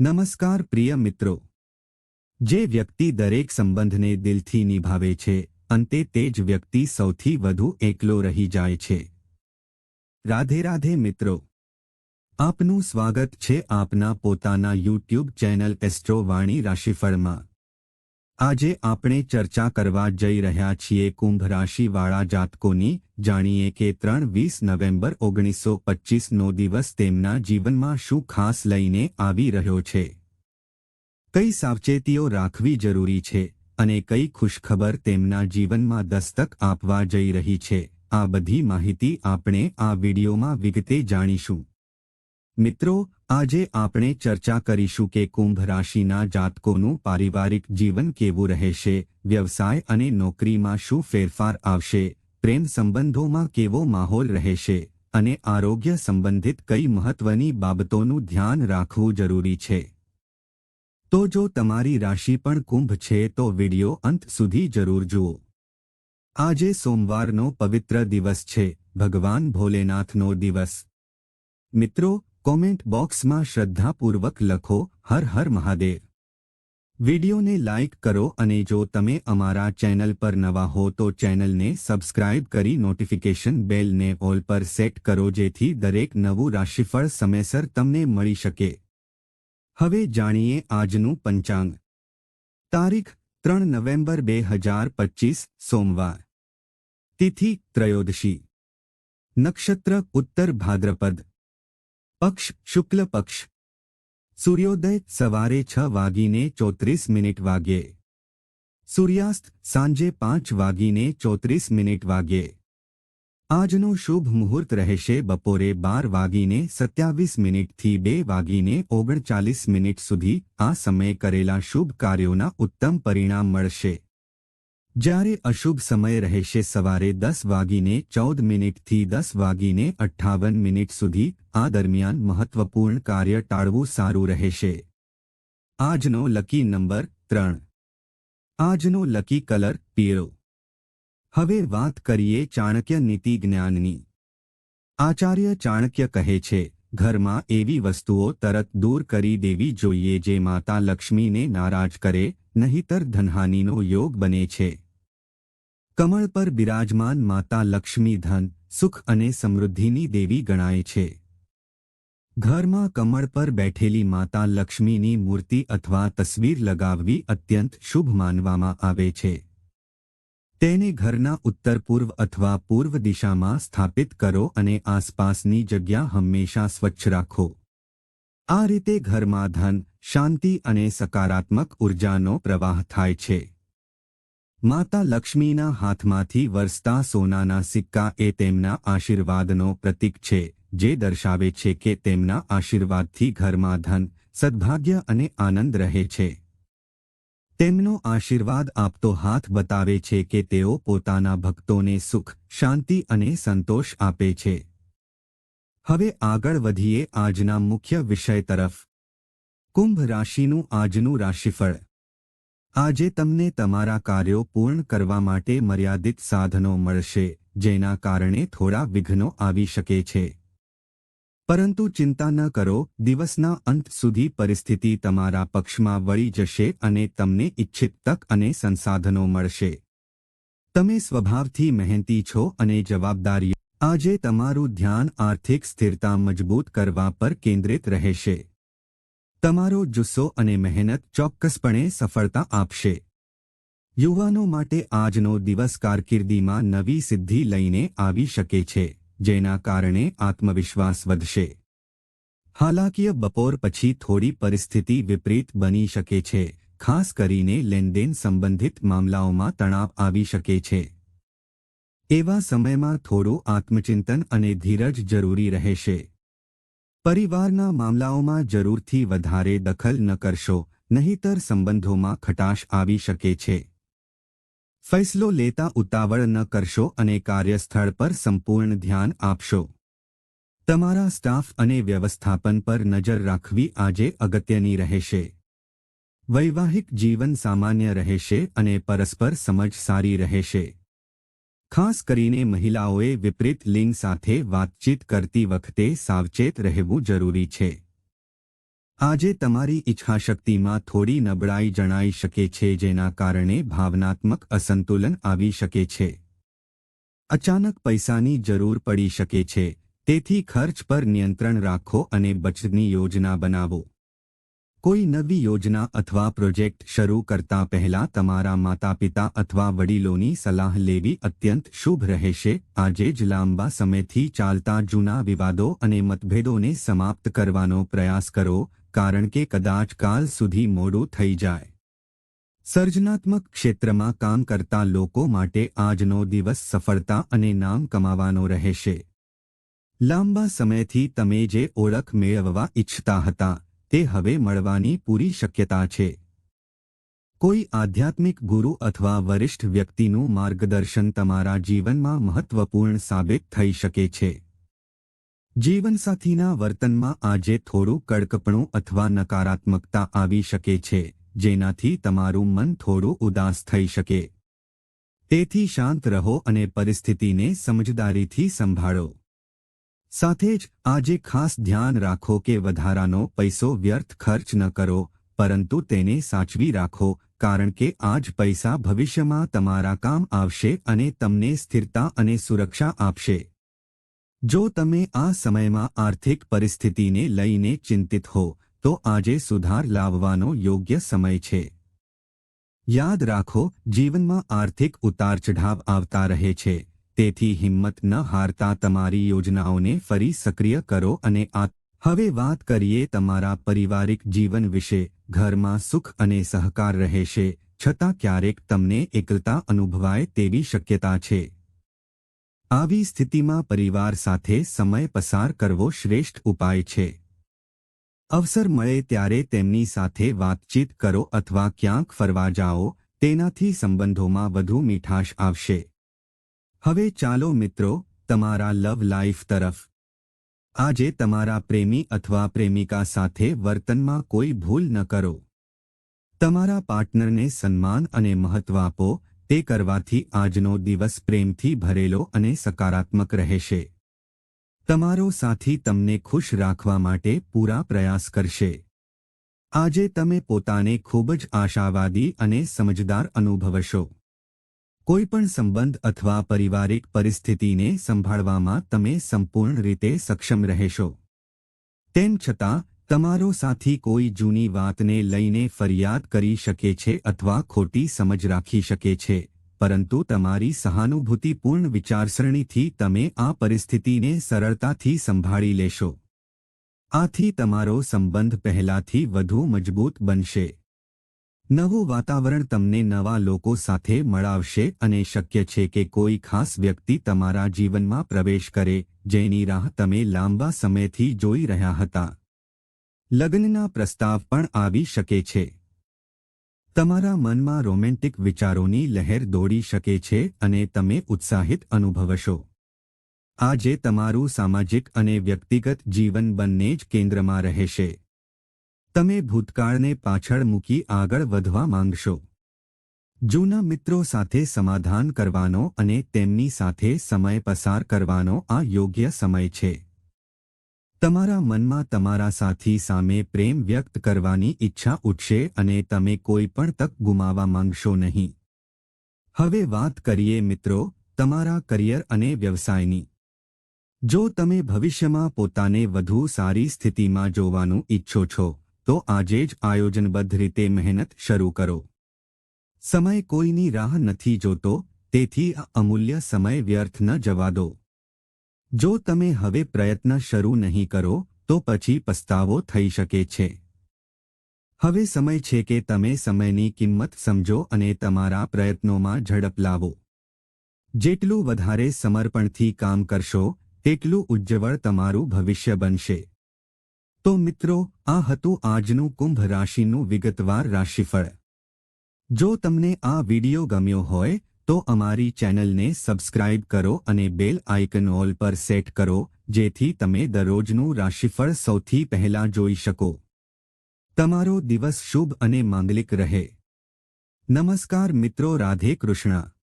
નમસ્કાર પ્રિય મિત્રો. જે વ્યક્તિ દરેક સંબંધને દિલથી નિભાવે છે, અંતે તે જ વ્યક્તિ સૌથી વધુ એકલો રહી જાય છે. રાધે રાધે મિત્રો. આપનું સ્વાગત છે આપના પોતાના યુટ્યુબ ચેનલ એસ્ટ્રો વાણી રાશિફળમાં. આજે આપણે ચર્ચા કરવા જઈ રહ્યા છીએ કુંભ રાશિવાળા જાતકોની. જાણીએ કે ત્રણ વીસ નવેમ્બર ઓગણીસો પચ્ચીસનો દિવસ તેમના જીવનમાં શું ખાસ લઈને આવી રહ્યો છે. કઈ સાવચેતીઓ રાખવી જરૂરી છે અને કઈ ખુશખબર તેમના જીવનમાં દસ્તક આપવા જઈ રહી છે. આ બધી માહિતી આપણે આ વિડીયોમાં વિગતે જાણીશું. મિત્રો આજે આપણે ચર્ચા કરીશું કે કુંભ રાશિના જાતકોનું પારિવારિક જીવન કેવું રહેશે, વ્યવસાય અને નોકરીમાં શું ફેરફાર આવશે, પ્રેમ સંબંધોમાં કેવો માહોલ રહેશે અને આરોગ્ય સંબંધિત કઈ મહત્વની બાબતોનું ધ્યાન રાખવું જરૂરી છે. તો જો તમારી રાશિ પણ કુંભ છે તો વિડિયો અંત સુધી જરૂર જુઓ. આજે સોમવારનો પવિત્ર દિવસ છે, ભગવાન ભોલેનાથનો દિવસ. મિત્રો કોમેન્ટ બોક્સમાં શ્રદ્ધાપૂર્વક લખો હર હર મહાદેવ વિડિયોને લાઇક કરો અને જો તમે અમારા ચેનલ પર નવા હો તો ચેનલને સબસ્ક્રાઇબ કરી નોટિફિકેશન બેલને ઓલ પર સેટ કરો જેથી દરેક નવું રાશિફળ સમયસર તમને મળી શકે હવે જાણીએ આજનું પંચાંગ તારીખ ત્રણ નવેમ્બર બે હજાર પચીસ સોમવાર તિથિ ત્રયોદશી નક્ષત્ર ઉત્તર ભાદ્રપદ પક્ષ, શુક્લ પક્ષ. સૂર્યોદય સવારે છ વાગીને ચોત્રીસ મિનિટ વાગ્યે સૂર્યાસ્ત સાંજે પાંચ વાગીને ચોત્રીસ મિનિટ વાગ્યે આજનો શુભ મુહૂર્ત રહેશે બપોરે બાર વાગીને સત્યાવીસ મિનિટથી બે વાગીને ઓગણચાલીસ મિનિટ સુધી આ સમયે કરેલા શુભ કાર્યોના ઉત્તમ પરિણામ મળશે. જ્યારે અશુભ સમય રહેશે સવારે દસ વાગીને ચૌદ મિનિટથી દસ વાગીને અઠ્ઠાવન મિનિટ સુધી, આ દરમિયાન મહત્વપૂર્ણ કાર્ય ટાળવું સારું રહેશે. આજનો લકી નંબર ત્રણ. આજનો લકી કલર પીળો. હવે વાત કરીએ ચાણક્ય નીતિ જ્ઞાનની. આચાર્ય ચાણક્ય કહે છે, ઘરમાં એવી વસ્તુઓ તરત દૂર કરી દેવી જોઈએ જે માતા લક્ષ્મીને નારાજ કરે, નહીતર ધનહાનિનો યોગ બને છે. કમળ પર બિરાજમાન માતા લક્ષ્મી ધન, સુખ અને સમૃદ્ધિની દેવી ગણાય છે. ઘરમાં કમળ પર બેઠેલી માતા લક્ષ્મીની મૂર્તિ અથવા તસવીર લગાવવી અત્યંત શુભ માનવામાં આવે છે. તેને ઘરના ઉત્તર પૂર્વ અથવા પૂર્વ દિશામાં સ્થાપિત કરો અને આસપાસની જગ્યા હંમેશા સ્વચ્છ રાખો. આ રીતે ઘરમાં ધન, શાંતિ અને સકારાત્મક ઉર્જાનો પ્રવાહ થાય છે. માતા લક્ષ્મીના હાથમાંથી વરસતા સોનાના સિક્કા એ તેમના આશીર્વાદનો પ્રતીક છે, જે દર્શાવે છે કે તેમના આશીર્વાદથી ઘરમાં ધન, સદભાગ્ય અને આનંદ રહે છે. તેમનો આશીર્વાદ આપતો હાથ બતાવે છે કે તેઓ પોતાના ભક્તોને સુખ, શાંતિ અને સંતોષ આપે છે. હવે આગળ વધીએ આજના મુખ્ય વિષય તરફ. કુંભ રાશિનું આજનું રાશિફળ. આજે તમને તમારા કાર્યો પૂર્ણ કરવા માટે મર્યાદિત સાધનો મળશે, જેના કારણે થોડા વિઘ્નો આવી શકે છે. પરંતુ ચિંતા ન કરો, દિવસના અંત સુધી પરિસ્થિતિ તમારા પક્ષમાં વળી જશે અને તમને ઇચ્છિત તક અને સંસાધનો મળશે. તમે સ્વભાવથી મહેનતી છો અને જવાબદારી. આજે તમારું ધ્યાન આર્થિક સ્થિરતા મજબૂત કરવા પર કેન્દ્રિત રહેશે. તમારો જુસ્સો અને મહેનત ચોક્કસપણે સફળતા આપશે. યુવાનો માટે આજનો દિવસ કારકિર્દીમાં નવી સિદ્ધિ લઈને આવી શકે છે, જેના કારણે આત્મવિશ્વાસ વધશે. હાલાકીય બપોર પછી થોડી પરિસ્થિતિ વિપરીત બની શકે છે, ખાસ કરીને લેનદેન સંબંધિત મામલાઓમાં તણાવ આવી શકે છે. એવા સમયમાં થોડું આત્મચિંતન અને ધીરજ જરૂરી રહેશે. પરિવારના મામલાઓમાં જરૂરથી વધારે દખલ ન કરશો, નહીતર સંબંધોમાં ખટાશ આવી શકે છે. ફૈસલો લેતા ઉતાવળ ન કરશો અને કાર્યસ્થળ પર સંપૂર્ણ ધ્યાન આપશો. તમારા સ્ટાફ અને વ્યવસ્થાપન પર નજર રાખવી આજે અગત્યની રહેશે. વૈવાહિક જીવન સામાન્ય રહેશે અને પરસ્પર સમજ સારી રહેશે. ખાસ કરીને મહિલાઓએ વિપરીત લિંગ સાથે વાતચીત કરતી વખતે સાવચેત રહેવું જરૂરી છે. આજે તમારી ઈચ્છાશક્તિમાં થોડી નબળાઈ જણાઈ શકે છે જેના કારણે ભાવનાત્મક અસંતુલન આવી શકે છે. અચાનક પૈસાની જરૂર પડી શકે છે, તેથી ખર્ચ પર નિયંત્રણ રાખો અને બચતની યોજના બનાવો. કોઈ નવી યોજના અથવા પ્રોજેક્ટ શરૂ કરતા પહેલા તમારા માતાપિતા અથવા વડીલોની સલાહ લેવી અત્યંત શુભ રહેશે. આજે જ લાંબા સમયથી ચાલતા જૂના વિવાદો અને મતભેદોને સમાપ્ત કરવાનો પ્રયાસ કરો, કારણ કે કદાચ કાલ સુધી મોડું થઈ જાય. સર્જનાત્મક ક્ષેત્રમાં કામ કરતા લોકો માટે આજનો દિવસ સફળતા અને નામ કમાવાનો રહેશે. લાંબા સમયથી તમે જે ઓળખ મેળવવા ઇચ્છતા હતા તે હવે મળવાની પૂરી શક્યતા છે. કોઈ આધ્યાત્મિક ગુરુ અથવા વરિષ્ઠ વ્યક્તિનું માર્ગદર્શન તમારા જીવનમાં મહત્વપૂર્ણ સાબિત થઈ શકે છે. જીવનસાથીના વર્તનમાં આજે થોડું કડકપણું અથવા નકારાત્મકતા આવી શકે છે, જેનાથી તમારું મન થોડું ઉદાસ થઈ શકે. તેથી શાંત રહો અને પરિસ્થિતિને સમજદારીથી સંભાળો. સાથે જ આજે ખાસ ધ્યાન રાખો કે વધારાનો પૈસો વ્યર્થ ખર્ચ ન કરો, પરંતુ તેને સાચવી રાખો, કારણ કે આજ પૈસા ભવિષ્યમાં તમારા કામ આવશે અને તમને સ્થિરતા અને સુરક્ષા આપશે. જો તમે આ સમયમાં આર્થિક પરિસ્થિતિને લઈને ચિંતિત હો, તો આજે સુધાર લાવવાનો યોગ્ય સમય છે. યાદ રાખો, જીવનમાં આર્થિક ઉતાર ચઢાવ આવતા રહે છે. તેથી હિંમત ન હારતા તમારી યોજનાઓને ફરી સક્રિય કરો અને આ હવે વાત કરીએ તમારા પારિવારિક જીવન વિશે. ઘરમાં સુખ અને સહકાર રહેશે, છતાં ક્યારેક તમને એકલતા અનુભવાય તેવી શક્યતા છે. આવી સ્થિતિમાં પરિવાર સાથે સમય પસાર કરવો શ્રેષ્ઠ ઉપાય છે. અવસર મળે ત્યારે તેમની સાથે વાતચીત કરો અથવા ક્યાંક ફરવા જાઓ, તેનાથી સંબંધોમાં વધુ મીઠાશ આવશે. હવે ચાલો મિત્રો, તમારા લવ લાઈફ તરફ. આજે તમારા પ્રેમી અથવા પ્રેમિકા સાથે વર્તનમાં કોઈ ભૂલ ન કરો. તમારા પાર્ટનરને સન્માન અને મહત્વ આપો, તે કરવાથી આજનો દિવસ પ્રેમથી ભરેલો અને સકારાત્મક રહેશે. તમારો સાથી તમને ખુશ રાખવા માટે પૂરા પ્રયાસ કરશે. આજે તમે પોતાને ખૂબ જ આશાવાદી અને સમજદાર અનુભવશો. કોઈપણ સંબંધ અથવા પારિવારિક પરિસ્થિતિને સંભાળવામાં તમે સંપૂર્ણ રીતે સક્ષમ રહેશો. તેમ છતાં, તમારો સાથી કોઈ જૂની વાતને લઈને ફરિયાદ કરી શકે છે અથવા ખોટી સમજ રાખી શકે છે, પરંતુ તમારી સહાનુભૂતિપૂર્ણ વિચારસરણીથી તમે આ પરિસ્થિતિને સરળતાથી સંભાળી લેશો. આથી તમારો સંબંધ પહેલાથી વધુ મજબૂત બનશે. નવું વાતાવરણ તમને નવા લોકો સાથે મળાવશે અને શક્ય છે કે કોઈ ખાસ વ્યક્તિ તમારા જીવનમાં પ્રવેશ કરે, જેની રાહ તમે લાંબા સમયથી જોઈ રહ્યા હતા. લગ્નના પ્રસ્તાવ પણ આવી શકે છે. તમારા મનમાં રોમેન્ટિક વિચારોની લહેર દોડી શકે છે અને તમે ઉત્સાહિત અનુભવશો. આજે તમારું સામાજિક અને વ્યક્તિગત જીવન બંને જ કેન્દ્રમાં રહેશે. તમે ભૂતકાળને પાછળ મૂકી આગળ વધવા માંગશો. જૂના મિત્રો સાથે સમાધાન કરવાનો અને તેમની સાથે સમય પસાર કરવાનો આ યોગ્ય સમય છે. તમારા મનમાં તમારા સાથી સામે પ્રેમ વ્યક્ત કરવાની ઈચ્છા ઉઠશે અને તમે કોઈ પણ તક ગુમાવવા માંગશો નહીં. હવે વાત કરીએ મિત્રો, તમારા કરિયર અને વ્યવસાયની. જો તમે ભવિષ્યમાં પોતાને વધુ સારી સ્થિતિમાં જોવાનું ઈચ્છો છો તો આજે જ આયોજનબદ્ધ રીતે મહેનત શરૂ કરો. સમય કોઈની રાહ નથી જોતો, તેથી આ અમૂલ્ય સમય વ્યર્થ ન જવા દો. જો તમે હવે પ્રયત્ન શરૂ નહીં કરો, તો પછી પસ્તાવો થઈ શકે છે. હવે સમય છે કે તમે સમયની કિંમત સમજો અને તમારા પ્રયત્નોમાં ઝડપ લાવો. જેટલું વધારે સમર્પણથી કામ કરશો, તેટલું ઉજ્જવળ તમારું ભવિષ્ય બનશે. તો મિત્રો, આ હતું આજનું કુંભ રાશિનું વિગતવાર રાશિફળ. જો તમને આ વિડિયો ગમ્યો હોય, તો અમારી ચેનલને સબસ્ક્રાઇબ કરો અને બેલ આઇકન ઓલ પર સેટ કરો, જેથી તમે દરરોજનું રાશિફળ સૌથી પહેલા જોઈ શકો. તમારો દિવસ શુભ અને માંગલિક રહે. નમસ્કાર મિત્રો, રાધે કૃષ્ણ.